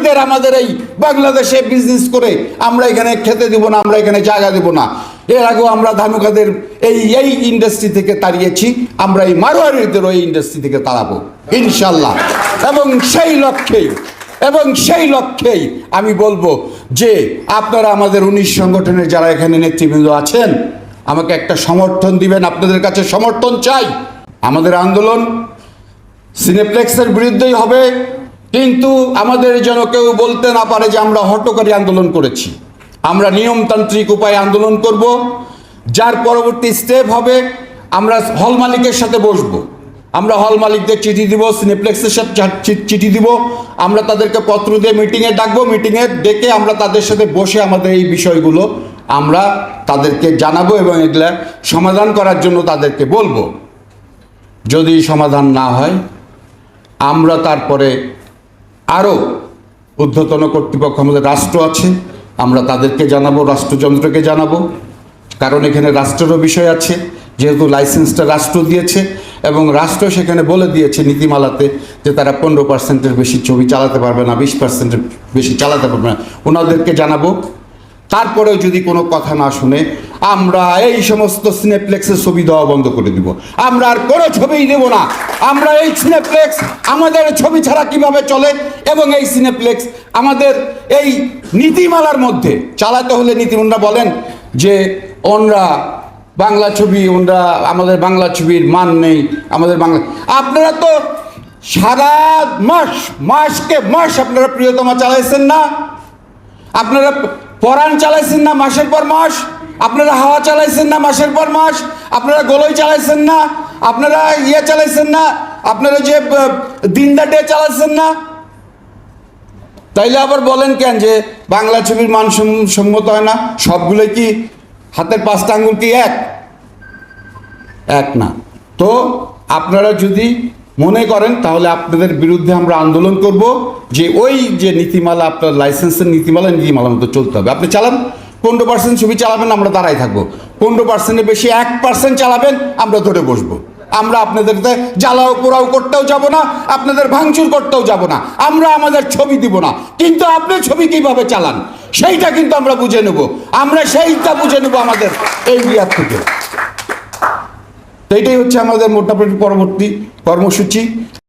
বাকিদের আমাদের এই বাংলাদেশে বিজনেস করে আমরা এখানে খেতে দিব না, আমরা এখানে জায়গা দেব না। এর আগেও আমরা ধানুকাদের এই এই ইন্ডাস্ট্রি থেকে তাড়িয়েছি, আমরা এই মারোয়ারিদেরও এই ইন্ডাস্ট্রি থেকে তাড়াবো, ইনশাল্লাহ। এবং সেই লক্ষ্যেই, এবং সেই লক্ষ্যেই আমি বলব যে আপনারা আমাদের উনিশ সংগঠনের যারা এখানে নেতৃবৃন্দ আছেন, আমাকে একটা সমর্থন দিবেন, আপনাদের কাছে সমর্থন চাই। আমাদের আন্দোলন সিনেপ্লেক্সের বিরুদ্ধেই হবে কিন্তু আমাদের যেন কেউ বলতে না পারে যে আমরা হটকারী আন্দোলন করেছি। আমরা নিয়মতান্ত্রিক উপায়ে আন্দোলন করব, যার পরবর্তী স্টেপ হবে আমরা হল মালিকের সাথে বসবো। আমরা হল মালিকদের চিঠি দিব সিনেপ্লেক্সের সাথে চিঠি দিব, আমরা তাদেরকে পত্র দিয়ে মিটিংয়ে ডাকবো মিটিংয়ে ডেকে আমরা তাদের সাথে বসে আমাদের এই বিষয়গুলো আমরা তাদেরকে জানাব এবং এগুলা সমাধান করার জন্য তাদেরকে বলব। যদি সমাধান না হয়, আমরা তারপরে আরও ঊর্ধ্বতন কর্তৃপক্ষ আমাদের রাষ্ট্র আছে, আমরা তাদেরকে জানাব, রাষ্ট্রযন্ত্রকে জানাব। কারণ এখানে রাষ্ট্রেরও বিষয় আছে, যেহেতু লাইসেন্সটা রাষ্ট্র দিয়েছে এবং রাষ্ট্র সেখানে বলে দিয়েছে নীতিমালাতে যে তারা পনেরো পার্সেন্টের বেশি ছবি চালাতে পারবে না, বিশ পার্সেন্টের বেশি চালাতে পারবে না। ওনাদেরকে জানাব তারপরেও যদি কোনো কথা না শুনে আমরা এই সমস্ত সিনেপ্লেক্সের ছবি দেওয়া বন্ধ করে দিব। আমরা আর কোনো ছবিই দেব না। আমরা এই সিনেপ্লেক্স, আমাদের ছবি ছাড়া কীভাবে চলে? এবং এই সিনেপ্লেক্স আমাদের এই নীতিমালার মধ্যে, চালাতে হলে নীতি ওনারা বলেন যে, ওনরা বাংলা ছবি, ওনরা আমাদের বাংলা ছবির মান নেই, আমাদের বাংলা আপনারা তো সারা মাস, মাসকে মাস আপনারা প্রিয়তমা চালাইছেন না। আপনারা পরাণ চালাইছেন না মাসের পর মাস? আপনারা হাওয়া চালাইছেন না মাসের পর মাস? আপনারা গোলই চালাইছেন না? আপনারা ইয়ে চালাইছেন না? আপনারা যে দিনদা ডে চালাইছেন না? তাইলে আবার বলেন কেন যে বাংলা ছবির মান সম্মত হয় না? সবগুলোই কি হাতের পাঁচটা আঙ্গুল কি এক? এক না। তো আপনারা যদি মনে করেন, তাহলে আপনাদের বিরুদ্ধে আমরা আন্দোলন করব যে ওই যে নীতিমালা, আপনার লাইসেন্সের নীতিমালা নীতিমালা মতো চলতে হবে। আপনি চালান, পনেরো পার্সেন্ট ছবি চালাবেন, আমরা দাঁড়াই থাকব। পনেরো পার্সেন্টের বেশি এক পার্সেন্ট চালাবেন, আমরা ধরে বসবো। আমরা আপনাদেরকে জ্বালাও পোড়াও করতেও যাব না, আপনাদের ভাঙচুর করতেও যাব না, আমরা আমাদের ছবি দিব না। কিন্তু আপনি ছবি কীভাবে চালান? সেইটা কিন্তু আমরা বুঝে নেব। আমরা সেইটা বুঝে নেব আমাদের এই বিয়ার থেকে। তো এটাই হচ্ছে আমাদের মোটামুটি পরবর্তী কর্মসূচি।